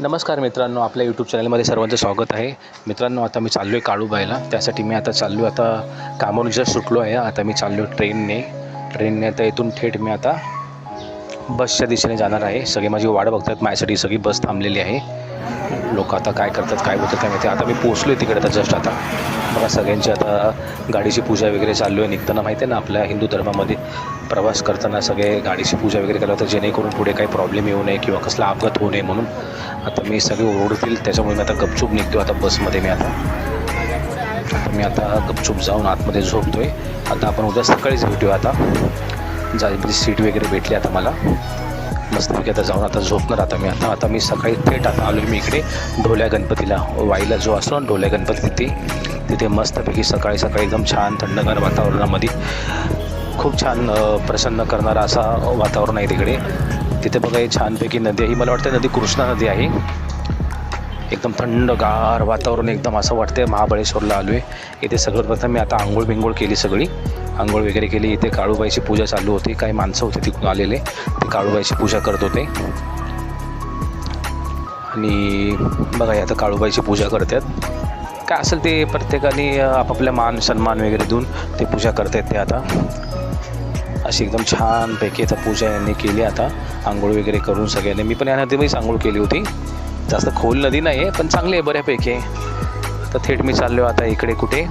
नमस्कार मित्रांनो आपल्या यूट्यूब चॅनलमध्ये सर्वांचं स्वागत आहे. मित्रांनो आता मी चाललो आहे काळूबाईला. त्यासाठी मी आता चाललो आहे आता कामावर जर सुटलो आहे. आता मी चाललो आहे ट्रेनने ट्रेनने आता इथून थेट मी आता बसच्या दिशेने जाणार आहे. सगळे माझी वाट बघतात माझ्यासाठी सगळी बस थांबलेली आहे. लोक आता काय करतात काय होतं काय माहिती. आता मी पोचलो आहे तिकडे आता जस्ट आता. बघा सगळ्यांची आता गाडीची पूजा वगैरे चालू आहे. निघताना माहिती आहे ना आपल्या हिंदू धर्मामध्ये. प्रवास करताना सगळे गाडीची पूजा वगैरे केलं होतं जेणेकरून पुढे काही प्रॉब्लेम येऊ नये किंवा कसला अपघात होऊ नये म्हणून. आता मी सगळे ओरडतील त्याच्यामुळे मी आता गपचूप निघतो आता बसमध्ये मी आता. मी आता गपचूप जाऊन आतमध्ये झोपतो आहे आता आपण उद्या सकाळीच भेटूया आता. जायची सीट वगैरे भेटली आता मला. मस्तपैकी आता जाऊन आता झोपणार आता मी. आता आता मी सकाळी थेट आता आलो मी इकडे ढोल्या गणपतीला. वाईला जो असतो ना ढोल्या गणपती तिथे. तिथे मस्तपैकी सकाळी सकाळी एकदम छान थंडगार वातावरणामध्ये खूप छान प्रसन्न करणारा असा वातावरण आहे तिकडे. तिथे बघा ही छानपैकी नदी आहे. ही मला वाटतं नदी कृष्णा नदी आहे. एकदम थंडगार वातावरण एकदम असं वाटतं महाबळेश्वरला आलो आहे इथे सगळं प्रथम मी आता आंघोळ बिंघोळ केली सगळी. आंघोळ वगैरे केली. इथे काळूबाईची पूजा चालू होती. काही माणसं होते तिकडून आलेले. ते काळूबाईची पूजा करत होते. आणि बघा आता काळूबाईची पूजा करतात. काय असेल ते प्रत्येकाने आपापल्या मान सन्मान वगैरे देऊन ते पूजा करतात ते आता. अशी एकदम छानपैकी आता पूजा यांनी केली आता. आंघोळ वगैरे करून सगळ्यांनी. मी पण या नदीमध्येच आंघोळ केली होती. जास्त खोल नदी नाही आहे पण चांगली आहे बऱ्यापैकी. तर थेट मी चाललो आता इकडे कुठे?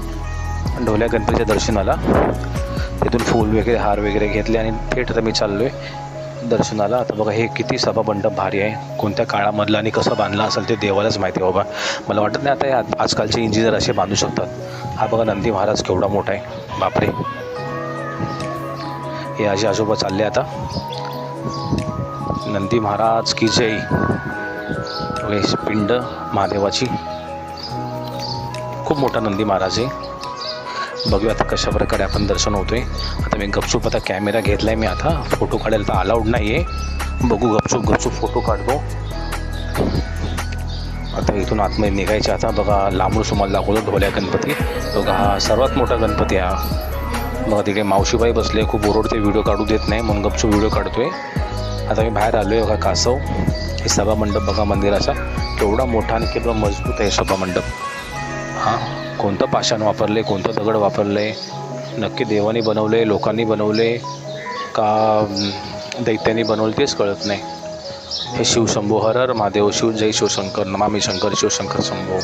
ढोल्या गणपतीच्या दर्शनाला. तिथून फूल वगैरे हार वगैरे घेतले आणि थेट आता मी चाललो आहे दर्शनाला. आता बघा हे किती सभा मंडप भारी आहे. कोणत्या काळामधला आणि कसं बांधला असेल ते देवालाच माहिती आहे बाबा. मला वाटत नाही आता हे आज- आजकालचे इंजिनियर असे बांधू शकतात. हा बघा नंदी महाराज केवढा मोठा आहे. बापरे. हे आजी आजोबा चालले आता. नंदी महाराज की जय. पिंड महादेवाची. खूप मोठा नंदी महाराज आहे. बघूया आता कशा प्रकारे आपण दर्शन होतोय. आता मी गपचूप आता कॅमेरा घेतला आहे मी आता. फोटो काढायला तर अलाउड नाही आहे बघू गपचूप गपचूप फोटो काढतो. आता इथून आतमध्ये निघायचे आता. बघा लांबून सुमाल दाखवतो ढोल्या गणपती. बघा हा सर्वात मोठा गणपती आहे. हा बघा तिकडे मावशीबाई बसले. खूप ओरडते व्हिडिओ काढू देत नाही. म्हणून गपचूप व्हिडिओ काढतोय. आता मी बाहेर आलो आहे बघा कासव. हे सभा मंडप बघा मंदिराचा. एवढा मोठा आणि केवढा मजबूत आहे सभा मंडप हां. कोणतं पाषाण वापरले कोणतं दगड वापरले नक्की देवाने बनवले लोकांनी बनवले का अं, दैत्याने बनवले तेच कळत नाही. हे शिवशंभू हर हर महादेव शिव जय शिवशंकर नमामी शंकर शिवशंकर शंभू.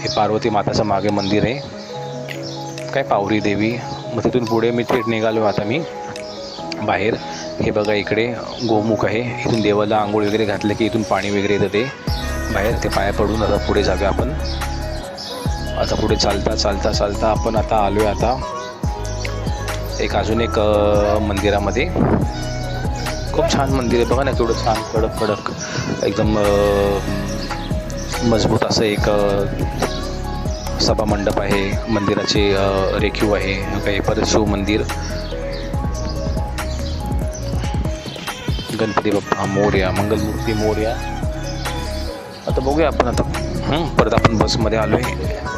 हे पार्वती माताचं मागे मंदिर आहे. काय पावरी देवी. मग तिथून पुढे मी थेट निघालो आता मी बाहेर. हे बघा इकडे गोमुख आहे. इथून देवाला आंघोळ वगैरे घातलं की इथून पाणी वगैरे येतं ते. बाहेर ते पाया पडून आता पुढे जाऊया आपण. आता पुढे चालता चालता चालता आपण आता आलो आहे आता. एक अजून एक मंदिरामध्ये. खूप छान मंदिर आहे. बघा ना केवढं छान कडक कडक. एकदम मजबूत असं एक सभामंडप सभा मंडप आहे. मंदिराचे रेखीव आहे. काही परत शिव मंदिर. गणपती बाप्पा मोर्या मंगलमूर्ती मोर्या. आता बघूया आपण आता. परत आपण बसमध्ये आलो आहे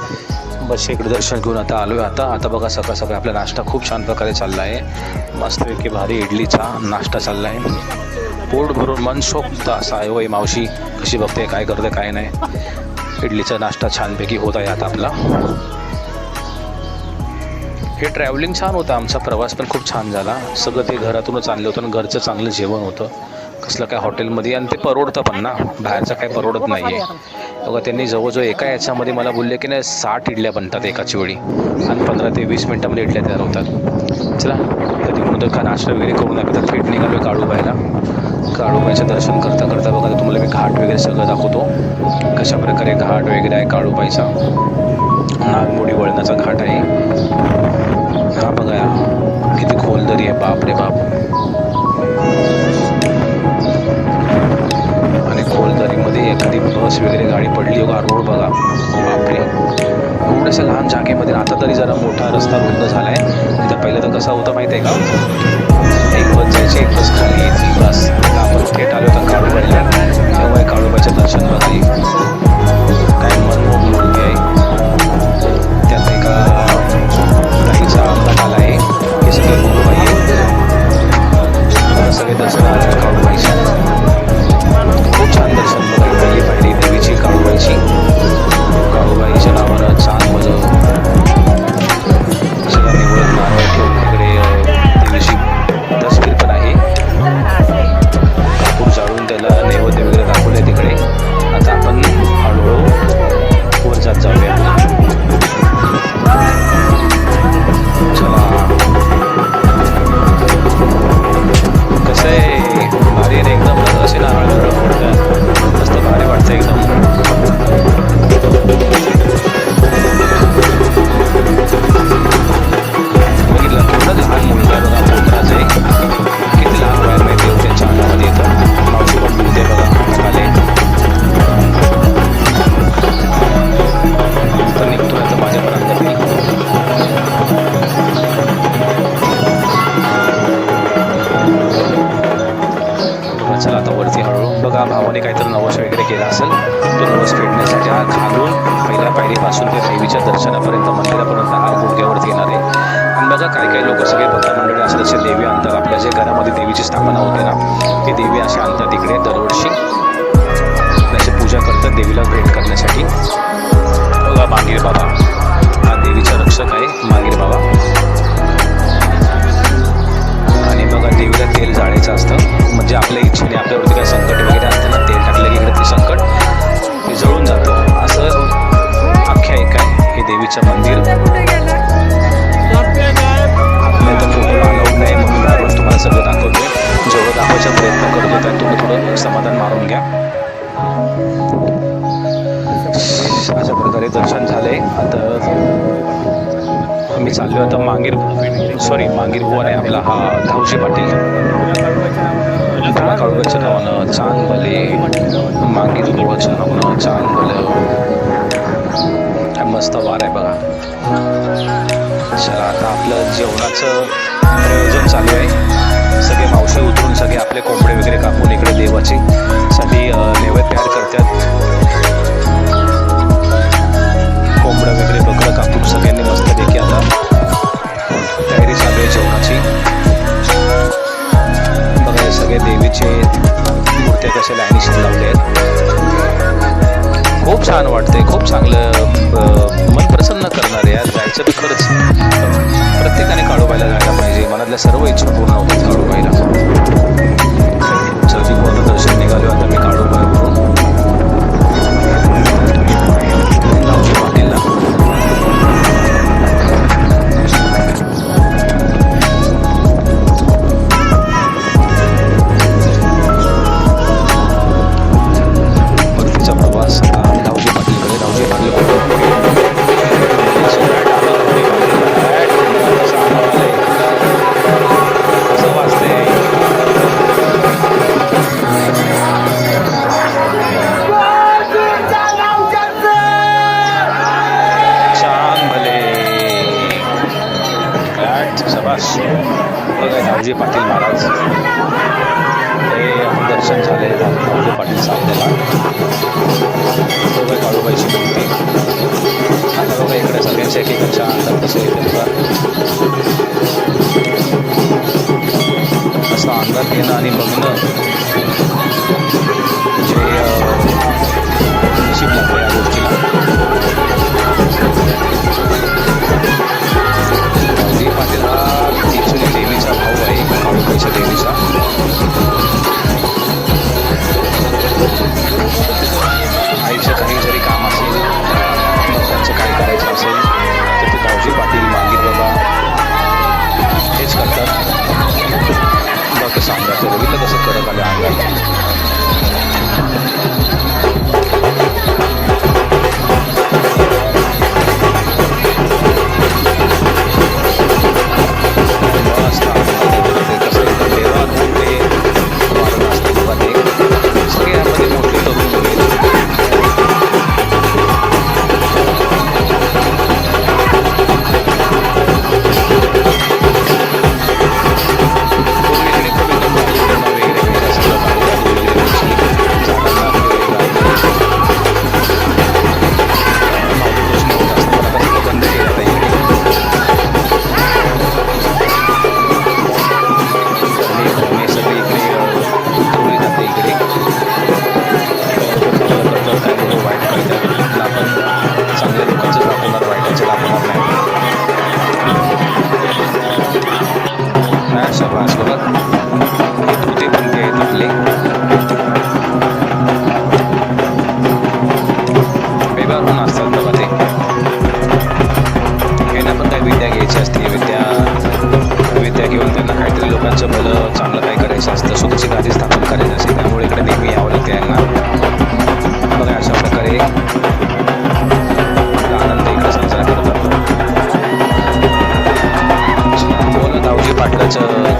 बसच्या इकडे दर्शन घेऊन आता आलो आहे आता. आता बघा सकाळ सकाळ आपला नाश्ता खूप छान प्रकारे चालला आहे मस्तपैकी भारी इडलीचा नाश्ता चालला आहे पोट भरून मनसोक्त असा आहे वय मावशी. कशी बघते काय करते काय नाही. इडलीचा नाश्ता छानपैकी होत आहे आता आपला. हे ट्रॅव्हलिंग छान होतं आमचा प्रवास पण खूप छान झाला. सगळं ते घरातूनच आणलं होतं आणि घरचं चांगलं जेवण होतं. कसलं काय हॉटेलमध्ये आणि ते परवडतं पण ना. बाहेरचं काय परवडत नाही आहे बघा त्यांनी जवळजवळ एका याच्यामध्ये मला बोलले की नाही साठ इडल्या बनतात एकाची वेळी. आणि पंधरा ते वीस मिनटामध्ये इडल्या तयार होतात. चला कधी म्हणून का नाश्ता वगैरे करून आपण आता थेट निघालो आहे काळूबाईला काळूबाईचं दर्शन करता करता बघा तुम्हाला मी घाट वगैरे सगळं दाखवतो. कशा प्रकारे घाट वगैरे आहे काळूबाईचा नागमोडी वळणाचा घाट आहे. हा बघा किती खोल दरी आहे. बाप रे बाप. बस वगैरे गाडी पडली बघा रोड बघा. बापरे. एवढ्याशा लहान जागेमध्ये आता तरी जरा मोठा रस्ता रुंद झाला आहे तिथं पहिलं तर कसा होतं माहिती आहे का? एक बस जायची एक बस खाली यायची बस आपण थेट आलो तर काळूबाईला. तेव्हा काळूबाईचं दर्शन बघा भारी आहे एकदम असे नारळ फुटतात मस्त भारी वाटतं एकदम. काही काही लोक सगळे भक्त मंडळी असतात असे देवी आणतात. आपल्या जे घरामध्ये देवीची स्थापना होते ना ती देवी अशी आणतात इकडे दरवर्षी. त्याची पूजा करतात देवीला भेट करण्यासाठी. बघा मांगीर बाबा. हा देवीचा रक्षक आहे मांगीर बाबा. आणि बघा देवीला तेल जाळायचं असतं. म्हणजे आपल्या इच्छेने आपल्यावरती काय संकट वगैरे असतं ना तेल टाकलं की इकडे ते संकट ते जळून जातं. असं आख्यायिका आहे. हे देवीचं मंदिर. सगळं दाखवतोय. जेवढं दाखवायचा प्रयत्न करत होता तुम्ही थोडं समाधान मारून घ्या. अशा प्रकारे दर्शन झाले आता मी चाललो आता मांगीर सॉरी मांगीर बुवा आहे आपला हा धावशी पाटील. काळूबाईच्या नावानं चांगले. मांगीर बुवाच्या नावानं चांगलं. काय मस्त वार आहे बघा. चला आता आपलं जेवणाचं आपले कोंबडे वगैरे कापून इकडे देवाची साठी नैवेद्य तयार करतात. कोंबडं वगैरे बकरं कापून सगळ्यांनी मस्तपैकी आता तयारी चालू आहे जेवणाची. बघा सगळे देवीचे मूर्त्या कशा लाईनीशीत लावले आहेत. खूप छान वाटते खूप चांगलं मन प्रसन्न करणार आहे यार जायचं तर खरंच. प्रत्येकाने काळूबाईला जायला पाहिजे. मनातल्या सर्व इच्छा पूर्ण होतात काळूबाईला चल मी दर्शन निघालो आता मी काळूबाईवरून बघा इकडे सगळ्यांच्या एकेकाच्या अंतर कसं येते बघा असं अंगात घेणं आणि बघणं बघितलं कसं करत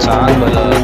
पाटलाचं चांग